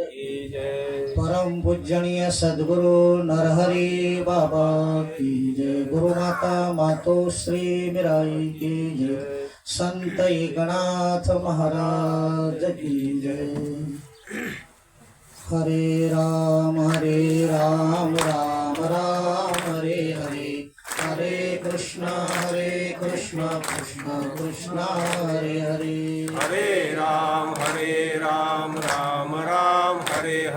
जय परम पूजनीय सद्गुरु नरहरी बाबा की जय। गुरु माता मातो श्री मिराई की जय। संत एकनाथ महाराज की जय। हरे राम हरे राम राम राम हरे हरे। हरे कृष्ण हरे कृष्णा कृष्णा कृष्णा हरे हरे। हरे राम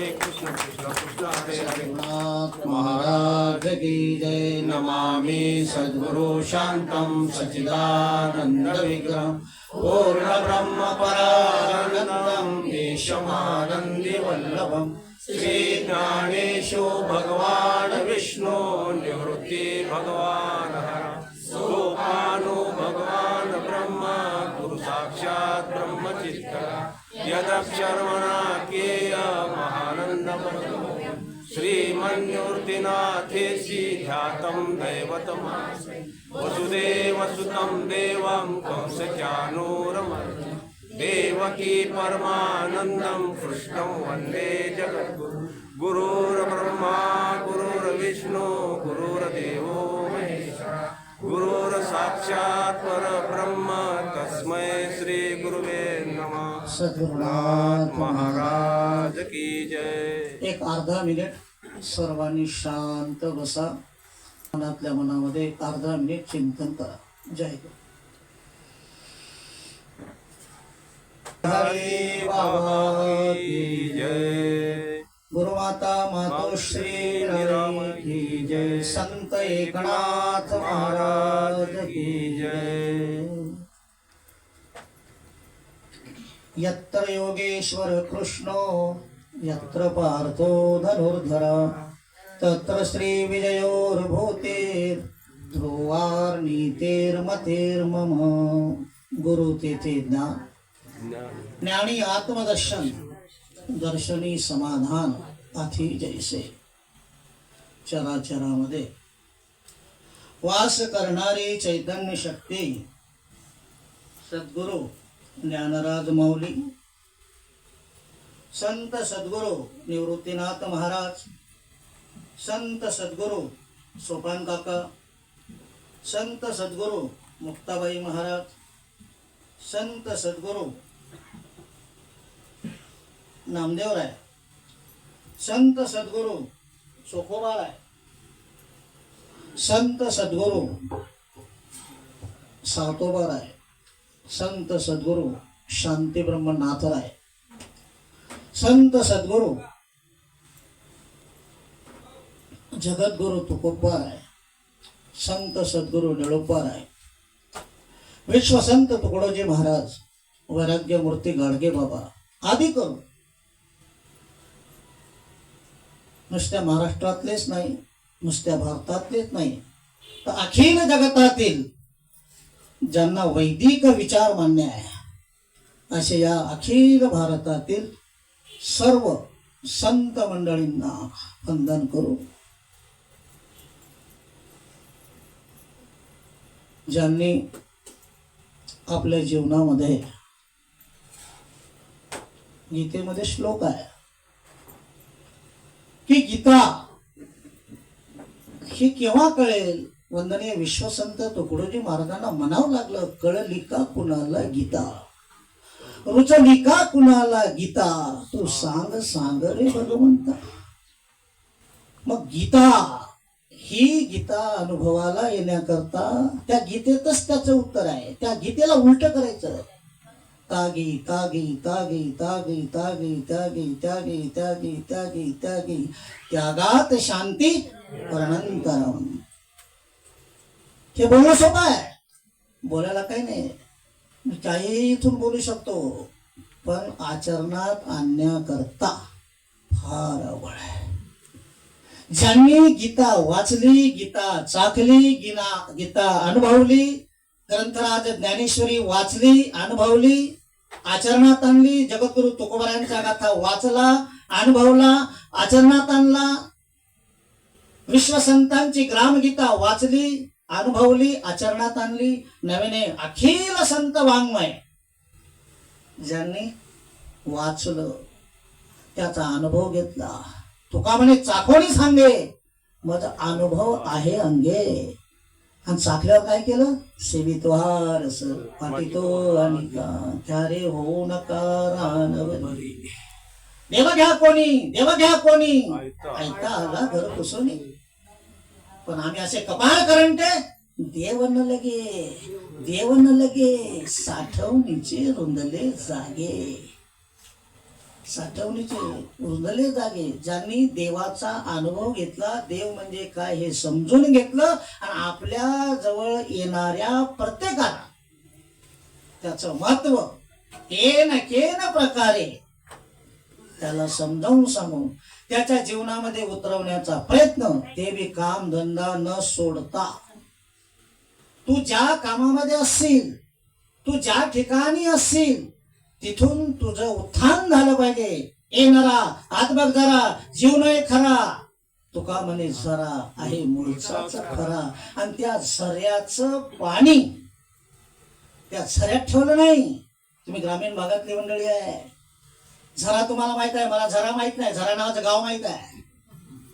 हरे कृष्ण कृष्ण कृष्ण हरे हरे। महाराज की जय। नमामि सद्गुरु शान्तं सच्चिदानन्द विग्रहं पूर्ण ब्रह्म परानन्दं देशमानन्दि वल्लभं श्री ज्ञानेशो भगवान् विष्णु निवृत्ति भगवान् सोपानो भगवान् ब्रह्म गुरु साक्षात् ब्रह्म यदक्षरमणाकेय महा श्रीमन्मूर्तिनाथेशी ध्यातं दैवतमास्मि वसुदेवसुतं देवं कंसचानूरमर्दनं देवकी परमानन्दं कृष्णं वन्दे जगद्गुरु। गुरुर्ब्रह्मा गुरुर्विष्णु गुरुर्देवो महेश्वरः गुरुर्साक्षात् परब्रह्म तस्मै श्रीगुरुवे नमः। सद्गुरुनाथ महाराज की जय। एक अर्धा मिनिट। सर्वांनी शांत बसा. मनातल्या मनामध्ये अर्धा मिनिट चिंतन करा. जय जय. गुरुमाता मातोश्री राणी की जय. संत एकनाथ महाराज की जय. यत्र योगेश्वर कृष्णो यत्र पार्थो धनुर्धर। तत्र श्रीविजयोर्भूतेर् ध्रुवार्नीतेर्मतेर्मम ध्रुवार गुरु तेथे ज्ञान ज्ञानी आत्मदर्शन दर्शनी समाधान अथि जैसे। चराचरामध्ये वास करणारी चैतन्य शक्ती सद्गुरु ज्ञानराज माऊली संत सद्गुरु निवृत्तीनाथ महाराज. संत सद्गुरु सोपान काका. संत सद्गुरु मुक्ताबाई महाराज. संत सद्गुरु नामदेवराय संत सद्गुरु चोखोबाराय संत सद्गुरु सातोबाराय संत सद्गुरु शांती ब्रह्मनाथराय संत सद्गुरु. जगद्गुरु तुकोबाराय संत सद्गुरु आहे. विश्वसंत तुकडोजी महाराज वैराग्य मूर्ती गाडगे बाबा आदी करू नुसत्या महाराष्ट्रातलेच नाही नुसत्या भारतातलेच नाही तर अखिल जगतातील ज्यांना वैदिक विचार मान्य आहे असे या अखिल भारतातील सर्व संत मंडळींना वंदन करू. ज्यांनी आपल्या जीवनामध्ये गीतेमध्ये श्लोक आहे की गीता ही केव्हा कळेल? वंदनीय विश्वसंत तुकडोजी महाराजांना म्हणावं लागलं कळली का कुणाला गीता? रुचली का कुणाला गीता? तू सांग सांग रे भगवंता. मग गीता ही गीता अनुभवाला येण्याकरता त्या गीतेतच त्याचं उत्तर आहे. त्या गीतेला उलट करायचं. तागी तागी तागी तागी तागी त्यागी त्यागी त्यागी त्यागी त्यागी त्यागात शांती अनंतरम हे बोलणं सोपं आहे. बोलायला काही नाही. काही इथून बोलू शकतो पण आचरणात आणण्याकरता फार अवघड आहे. ज्यांनी गीता वाचली गीता चाखली गिना गीता अनुभवली ग्रंथराज ज्ञानेश्वरी वाचली अनुभवली आचरणात आणली जगद्गुरु तुकोबारायांचा गाथा वाचला अनुभवला आचरणात आणला विश्वसंतांची ग्रामगीता वाचली अनुभवली आचरणात आणली नवीने अखिल संत वाङ्मय. ज्यांनी वाचलं त्याचा अनुभव घेतला. तुका म्हणे चाकोणी सांगे मग अनुभव आहे अंगे. आणि चाकल्यावर काय केलं? सेवित्वार पाठीतो आणि का रे होऊ नका देव घ्या कोणी देव घ्या कोणी ऐका आला घर कुसोनी पण आम्ही असे कपाळ करंटे देव न लगे देव न लगे साठवणीचे रुंदले जागे. साठवणीचे रुंदले जागे. ज्यांनी देवाचा अनुभव घेतला देव म्हणजे काय हे समजून घेतलं आणि आपल्या जवळ येणाऱ्या प्रत्येकाला त्याचं महत्त्व केन केन प्रकारे त्याला समजावून सांगून त्याच्या जीवनामध्ये उतरवण्याचा प्रयत्न ते बी काम धंदा न सोडता. तू ज्या कामामध्ये असशील तू ज्या ठिकाणी असशील तिथून तुझं उत्थान झालं पाहिजे. येणारा आत्मक जरा जीवन आहे खरा. तुका म्हणे झरा आहे मुळचाच खरा. आणि त्या झऱ्याचं पाणी त्या झऱ्यात ठेवलं नाही. तुम्ही ग्रामीण भागातली मंडळी आहे. झरा तुम्हाला माहीत आहे मला झरा माहीत नाही झरा नावाचं गाव माहीत आहे.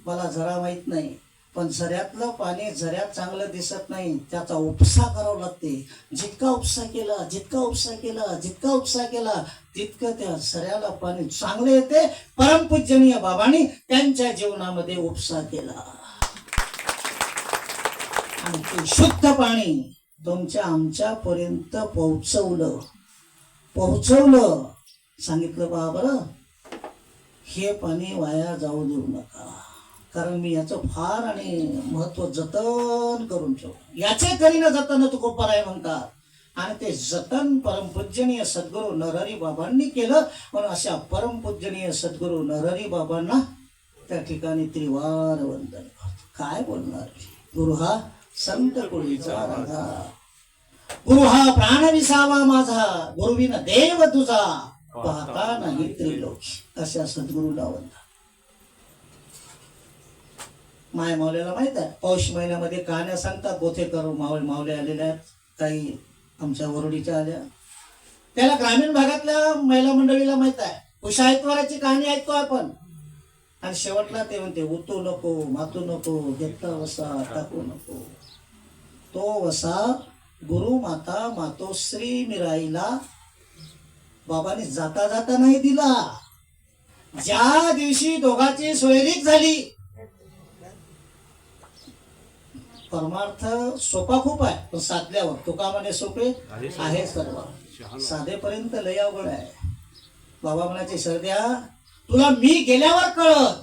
मला झरा माहीत नाही पण झऱ्यातलं पाणी झऱ्यात चांगलं दिसत नाही त्याचा उपसा करावा लागते. जितका उपसा केला जितका उपसा केला जितका उपसा केला तितकं त्या झऱ्याला पाणी चांगलं येते. परमपूजनीय बाबांनी त्यांच्या जीवनामध्ये उपसा केला. आणि ते शुद्ध पाणी तुमच्या आमच्यापर्यंत पोहोचवलं. पोहोचवलं. सांगितलं बा बरं हे पाणी वाया जाऊ देऊ नका. कारण मी याचं फार आणि महत्त्व जतन करून ठेव याचे करीनं जतन तू आहे म्हणतात. आणि ते जतन परमपूजनीय सद्गुरू नरहरी बाबांनी केलं. म्हणून अशा परमपूजनीय सद्गुरू नरहरी बाबांना त्या ठिकाणी त्रिवार वंदन करतो. काय बोलणार? गुरु हा संत कुळीचा राधा गुरु हा प्राण विसावा माझा. गुरुविन देव तुझा. पाहता नाही त्रिलोक अशा सद्गुरूला वंदा माय मावल्याला माहीत आहे पौष महिन्यामध्ये कहाण्या सांगतात बोथेकर मावळ मावले आलेल्या आहेत काही आमच्या वरुडीच्या आल्या. त्याला ग्रामीण भागातल्या महिला मंडळीला माहीत आहे उषायतवाराची कहाणी ऐकतो आपण. आणि शेवटला ते म्हणते उतू नको मातू नको घेतला वसा टाकू नको. तो वसा गुरु माता मातोश्री मिराईला बाबाने जाता जाता नाही दिला. ज्या दिवशी दोघांची सोयरीक झाली परमार्थ सोपा खूप आहे पण साधल्यावर. तुकामाने सोपे? आहे सर्व. साधेपर्यंत लय अवघड आहे. बाबा म्हणायचे सरद्या तुला मी गेल्यावर कळत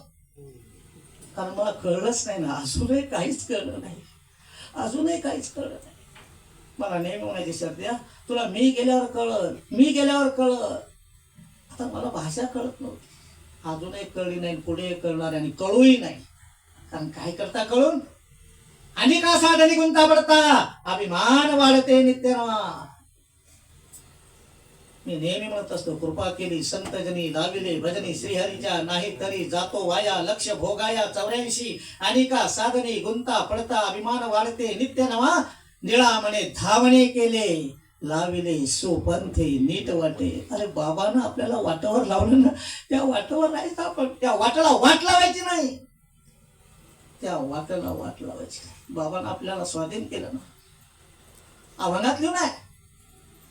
कारण मला कळलंच नाही ना. अजूनही काहीच कळलं नाही. अजूनही काहीच कळलं नाही. मला नेहमी म्हणायचे सरद्या तुला मी गेल्यावर कळत मी गेल्यावर कळत आता मला भाषा कळत नव्हती. अजूनही कळली नाही पुढे कळणार आणि कळूही नाही. कारण काय करता कळून? आणि का साधने गुंता पडता अभिमान वाढते नित्यनवा मी नेहमी म्हणत असतो कृपा केली संतजनी दाविले भजनी श्रीहरीच्या नाही तरी जातो वाया लक्ष भोगाया चौऱ्याऐंशी. आणि का साधने गुंता पडता अभिमान वाढते नित्य नवा निळा म्हणे धावणे केले. लाविले सुपंथे नीट वाटे. अरे बाबानं आपल्याला वाटावर लावलं ना त्या वाटावर राहायचं आपण. त्या वाटाला वाट लावायची नाही. त्या वाटाला वाट लावायची बाबानं आपल्याला स्वाधीन केलं ना. आव्हानात लिहून आहे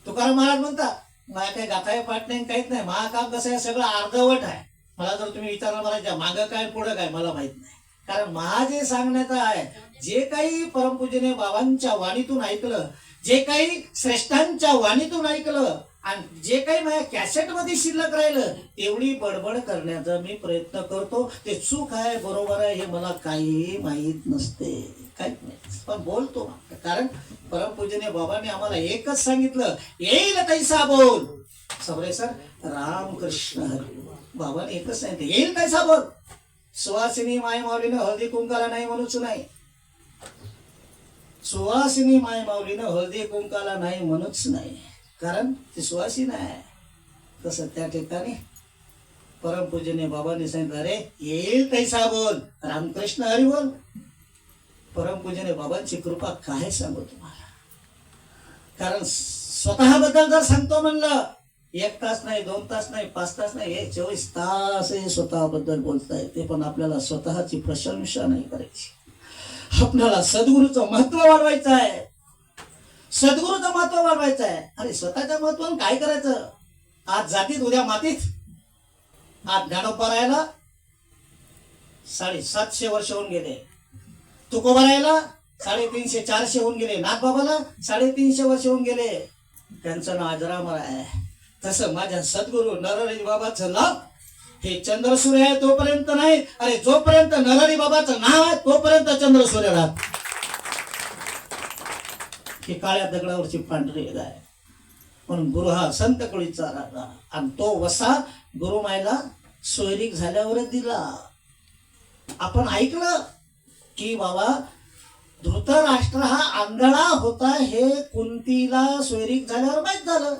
तुकाराम महाराज म्हणतात मला काही गाथाय पाठ नाही काहीच नाही. महाकाम कसं आहे? सगळं अर्धवट आहे. मला जर तुम्ही विचारलं मला मागं काय पुढं काय? मला माहीत नाही. कारण माझे जे सांगण्याचं आहे जे काही परमपूजने बाबांच्या वाणीतून ऐकलं जे काही श्रेष्ठांच्या वाणीतून ऐकलं आणि जे काही माझ्या कॅसेटमध्ये शिल्लक राहिलं तेवढी बडबड करण्याचा मी प्रयत्न करतो. ते चूक आहे बरोबर आहे हे मला काहीही माहीत नसते. काहीच नाही. पण बोलतो. कारण परमपूजने बाबांनी आम्हाला एकच सांगितलं येईल तैसा बोल. सबरे सर रामकृष्ण हरी. बाबाने एकच सांगितलं येईल तैसा बोल. सुवासिनी माय माऊलीनं हळदी कुंकाला नाही म्हणूच नाही सुवासिनी माय माऊलीनं हळदी कुंकाला नाही म्हणूच नाही कारण ती सुवासिन आहे. तसं त्या ठिकाणी परमपूजने बाबांनी सांगितलं अरे येईल तैसा बोल. रामकृष्ण हरी बोल. परमपूजने बाबांची कृपा काय सांगू तुम्हाला? कारण स्वतःबद्दल जर सांगतो म्हणलं एक तास नाही दोन तास नाही पाच तास नाही हे चोवीस तास हे स्वतःबद्दल बोलताय ते पण आपल्याला स्वतःची प्रशंसा नाही करायची. आपल्याला सद्गुरूचं महत्त्व वाढवायचं आहे. सद्गुरूचं महत्त्व वाढवायचं आहे. अरे स्वतःच्या महत्वानं काय करायचं? आज जातीत उद्या मातीत. आज ज्ञानोबा राहायला साडेसातशे वर्ष होऊन गेले. तुकोबा राहायला साडेतीनशे चारशे होऊन गेले. नाथबाबाला साडेतीनशे वर्ष होऊन गेले. त्यांचं नाव अजरामर आहे. तसं माझ्या सद्गुरू नरहरी बाबाचं नाव हे चंद्रसूर्य आहे तोपर्यंत नाही. अरे जोपर्यंत नरहरी बाबाचं नाव आहे तोपर्यंत चंद्रसूर्य राहत ही काळ्या दगडावरची पांढरी आहे. म्हणून गुरु हा संत कुळीचा राजा. आणि तो वसा गुरुमायला सोयरीक झाल्यावरच दिला. आपण ऐकलं की बाबा धृतराष्ट्र हा आंधळा होता हे कुंतीला सोयरीक झाल्यावर माहीत झालं.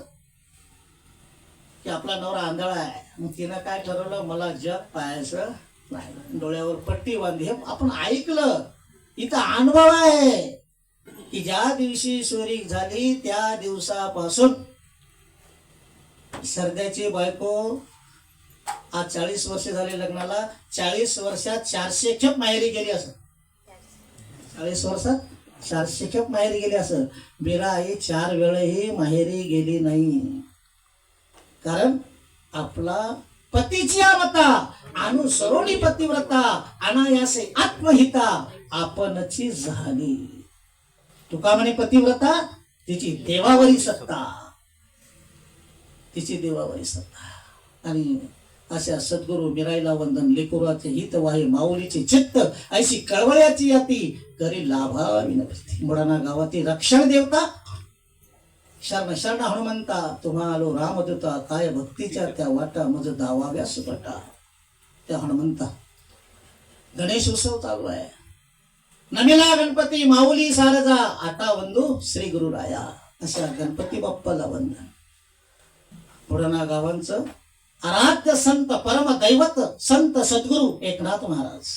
की आपला नवरा आंधळा आहे. मग तिनं काय ठरवलं? मला जग पाहायचं नाही. डोळ्यावर पट्टी बांधली. हे आपण ऐकलं. इथं अनुभव आहे की ज्या दिवशी सोयरीक झाली त्या दिवसापासून सरद्याची बायको आज चाळीस वर्ष झाले लग्नाला. चाळीस वर्षात चारशे खेप माहेरी गेली असं. चाळीस वर्षात चारशे खेप माहेरी गेली असं. बिरा आई चार वेळही माहेरी गेली नाही. कारण आपला पतीची मता अनुसरोणी पतिव्रता अनायासे आत्महिता आपणची झाली तुका म्हणे पतिव्रता तिची देवावरी सत्ता. तिची देवावरी सत्ता. आणि अशा सद्गुरु मिराईला वंदन लेकुराचे हित वाहे माऊलीचे चित्त ऐशी कळवळ्याची याती करी लाभावी नसती मुडाना गावातील रक्षण देवता शरण शरण हनुमंता तुम्हालो रामदूता काय भक्तीच्या त्या वाटा मज दावाव्या सुपटा. त्या हनुमंता गणेश उत्सव चालू आहे. नमिला गणपती माऊली सारजा आता वंदू श्री गुरुराया अशा गणपती बाप्पाला वंदन. पुढना गावांचं आराध्य संत परम दैवत संत सद्गुरू एकनाथ महाराज.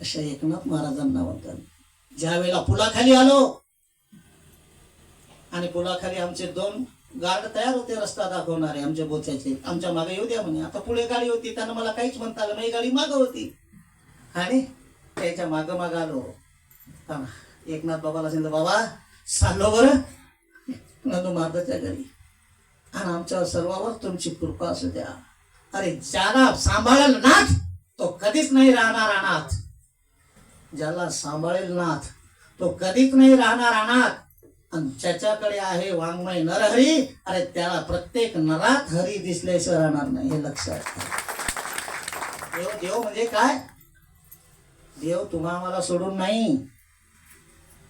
अशा एकनाथ महाराजांना वंदन. ज्या वेळेला पुलाखाली आलो आणि पुलाखाली आमचे दोन गार्ड तयार होते रस्ता दाखवणारे. आमच्या बोच्याचे आमच्या मागे येऊ द्या म्हणे. आता पुढे गाडी होती त्यांना मला काहीच म्हणता आलं माझी गाडी मागं होती. आणि त्याच्या मागं माग आलो. एकनाथ बाबाला सांगितलं बाबा चाललो बरं. नंदू महाराजाच्या घरी. आणि आमच्या सर्वावर तुमची कृपा असू द्या. अरे ज्याला सांभाळेल नाथ तो कधीच नाही राहणार अनाथ. ज्याला सांभाळेल नाथ तो कधीच नाही राहणार अनाथ. आणि ज्याच्याकडे आहे वाङ्मय नरहरी अरे त्याला प्रत्येक नरात हरी दिसल्याशिवाय राहणार नाही हे लक्षात देव देव म्हणजे काय? देव तुम्हा मला सोडून नाही.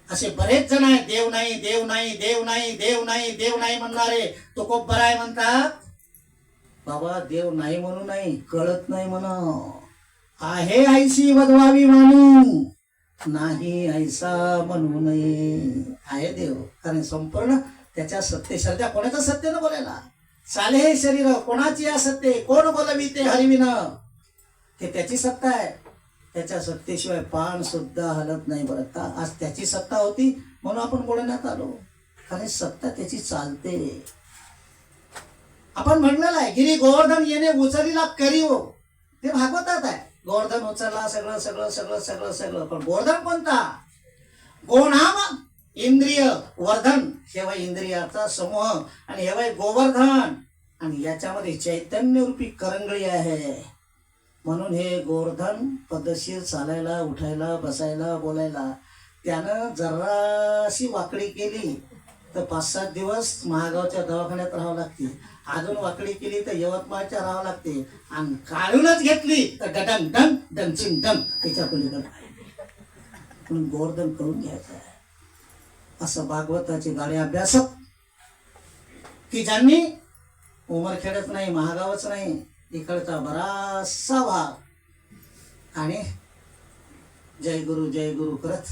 असे बरेच जण आहेत देव नाही देव नाही देव नाही देव नाही देव नाही म्हणणारे. तो खूप बरा आहे म्हणतात. बाबा देव नाही म्हणू नाही कळत नाही म्हण आहे ऐशी वदवावी मानू. नाही ऐसा म्हणू नये. आहे देव. कारण संपूर्ण त्याच्या सत्य सध्या कोणाचं सत्य न बोलायला चाले हे शरीर कोणाची या सत्य? कोण बोलवी ते हरिविन? ते त्याची सत्ता आहे. त्याच्या सत्तेशिवाय पान सुद्धा हलत नाही बरं. का आज त्याची सत्ता होती म्हणून आपण बोलण्यात आलो. कारण सत्ता त्याची चालते. आपण म्हणलेलं आहे गिरी गोवर्धन येणे उचलीला करीव. ते भागवतात आहे. गोवर्धन उचलला सगळं सगळं सगळं सगळं सगळं. पण गोवर्धन कोणता? गोनाम इंद्रिय वर्धन. हे वय इंद्रियाचा समूह आणि हे वय गोवर्धन. आणि याच्यामध्ये चैतन्य रूपी करंगळी आहे. म्हणून हे गोवर्धन पद्धतशीर चालायला उठायला बसायला बोलायला त्यानं जराशी वाकडी केली. तर पाच सात दिवस महागावच्या दवाखान्यात राहावं लागते. अजून वाकडी केली तर यवतमाळच्या राहावं लागते. आणि काढूनच घेतली तर डडंग डंग डंचिंग डंग त्याच्या पलीकडे. म्हणून गोवर्धन करून घ्यायचं आहे. असं भागवताची गाडी अभ्यासक की ज्यांनी उमरखेडच नाही महागावच नाही इकडचा बराचसा भाग. आणि जय गुरु जय गुरु करत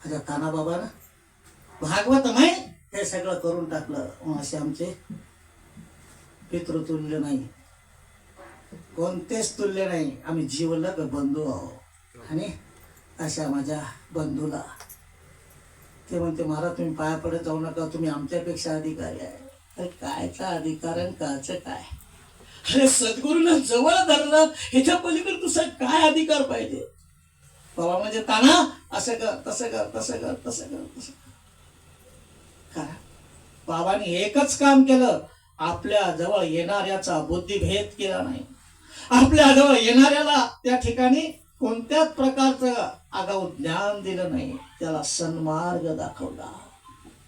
माझ्या तानाबाबानं भागवतमय हे सगळं करून टाकलं. असे आमचे पितृतुल्य नाही. कोणतेच तुल्य नाही. आम्ही जीवलग बंधू आहोत आणि अशा माझ्या बंधूला. ते म्हणते महाराज तुम्ही पाया पडत जाऊ नका. तुम्ही आमच्यापेक्षा अधिकारी आहे. तर कायचा अधिकार आणि कायचं काय? अरे सद्गुरूनं जवळ धरलं. ह्याच्या पलीकडे तुझा काय अधिकार पाहिजे? बाबा म्हणजे ताना असं कर तसं कर तसं कर तसं कर तसं कर बाबांनी एकच काम केलं. आपल्या जवळ येणाऱ्याचा बुद्धिभेद केला नाही. आपल्या जवळ येणाऱ्याला त्या ठिकाणी कोणत्याच प्रकारचं आगाऊ ज्ञान दिलं नाही. त्याला सन्मार्ग दाखवला.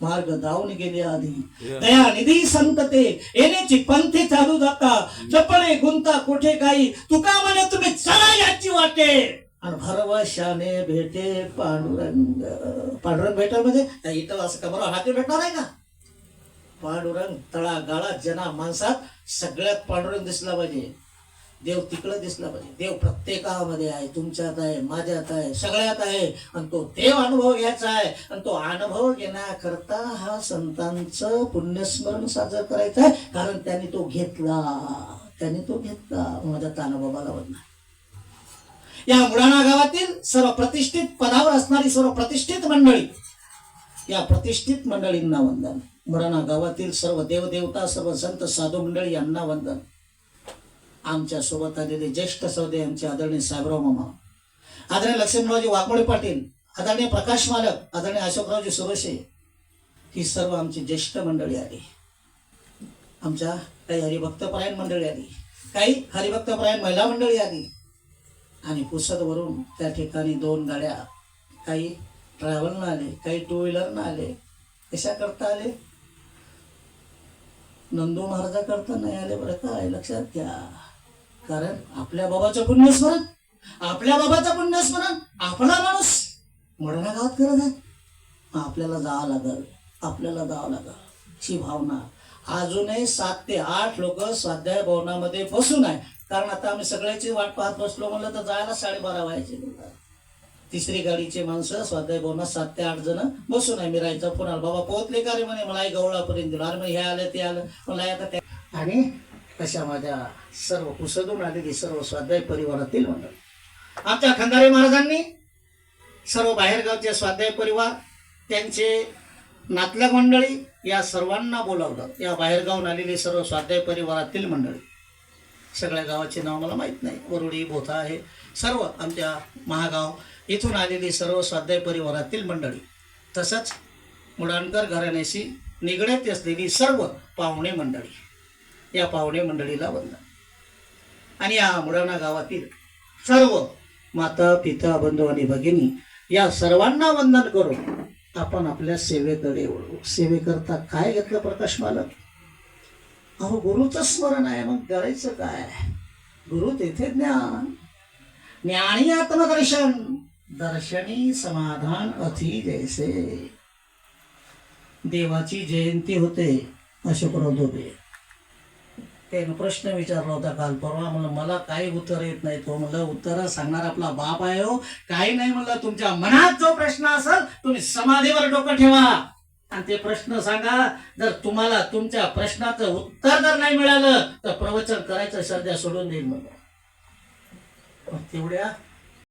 मार्ग दावून गेले आधी. दया निधी संतते येण्याची पंथे चालू जाता. जपणे गुंता कोठे काही. तुका म्हणे तुम्ही चला याची वाटे भरवशाने भेटे पांडुरंग. पांडुरंग भेटेल म्हणजे? त्या इथं असं कमरा हाती भेटणार आहे का? पांडुरंग तळा गाळा जना माणसात सगळ्यात पांडुरंग दिसला पाहिजे. देव तिकडं दिसला पाहिजे. देव प्रत्येकामध्ये आहे. तुमच्यात आहे माझ्यात आहे सगळ्यात आहे. आणि तो देव अनुभव घ्यायचा आहे. आणि तो अनुभव घेण्याकरता हा संतांचं पुण्यस्मरण साजरं करायचं आहे. कारण त्यांनी तो घेतला. त्यांनी तो घेतला. माझ्या तानाबाबाला वडला या मुळाणा गावातील सर्व प्रतिष्ठित पदावर असणारी सर्व प्रतिष्ठित मंडळी. या प्रतिष्ठित मंडळींना वंदन. मुळाणा गावातील सर्व देवदेवता सर्व संत साधू मंडळी यांना वंदन. आमच्यासोबत आलेले ज्येष्ठ सौदे आमचे आदरणीय साहेबराव मामा आदरणीय लक्ष्मीरावजी वाघमोडे पाटील आदरणीय प्रकाश मालक आदरणीय अशोकरावजी सुरसे ही सर्व आमची ज्येष्ठ मंडळी आली. आमच्या काही हरिभक्तपरायण मंडळी आली. काही हरिभक्तपरायण महिला मंडळी आली. आणि पुसदवरून त्या ठिकाणी दोन गाड्या काही ट्रॅव्हलनं आले काही टू व्हीलरनं आले कशा करता आले? नंदू महाराजाकरता नाही आले बरं काय लक्षात घ्या. कारण आपल्या बाबाचं पुण्यस्मरण आपल्या बाबाचं पुण्यस्मरण आपला माणूस मोठ्या गावात करत आहे. आपल्याला जावं लागल आपल्याला जावं लागल. ही भावना. अजूनही सात ते आठ लोक स्वाध्याय भवनामध्ये बसून आहे कारण आता आम्ही सगळ्याची वाट पाहत बसलो म्हणलं तर जायला साडेबारा व्हायचे. तिसरी गाडीचे माणसं स्वाध्याय भवनात सात ते आठ जण बसून आहे मी राहायचा. पुन्हा बाबा पोहोचले का रे म्हणे? मला आई गवळापर्यंत दिलं. अरे मग हे आलं ते आलं. मला आता त्या आणि तशा माझ्या सर्व कुसदून आलेली सर्व स्वाध्याय परिवारातील मंडळ. आमच्या खंदारे महाराजांनी सर्व बाहेरगावचे स्वाध्याय परिवार त्यांचे नातलग मंडळी या सर्वांना बोलावलं. या बाहेरगावून आलेली सर्व स्वाध्याय परिवारातील मंडळी. सगळ्या गावाचे नाव मला माहीत नाही. वरुडी बोथा आहे सर्व आमच्या महागाव इथून आलेली सर्व स्वाध्याय परिवारातील मंडळी. तसंच मुडाणकर घराण्याशी निगडीत असलेली सर्व पाहुणे मंडळी या पाहुणे मंडळीला वंदन. आणि या मुडाणा गावातील सर्व माता पिता बंधू आणि भगिनी या सर्वांना वंदन करून आपण आपल्या सेवेकडे वळू. सेवेकरता काय घेतलं प्रकाश मालक? अहो गुरुचं स्मरण आहे मग करायचं काय? गुरु तेथे ज्ञान. ज्ञानी आत्मदर्शन दर्शनी समाधान अति जैसे. देवाची जयंती होते अशोकराव धोबे त्यानं प्रश्न विचारला होता काल परवा म्हणलं मला काही उत्तर येत नाही. तो म्हणलं उत्तर सांगणार आपला बाप आहे हो. काही नाही म्हणलं तुमच्या मनात जो प्रश्न असेल तुम्ही समाधीवर डोकं ठेवा. आणि ते प्रश्न सांगा जर तुम्हाला तुमच्या प्रश्नाचं उत्तर जर नाही मिळालं तर प्रवचन करायचं सध्या सोडून देईल मग तेवढ्या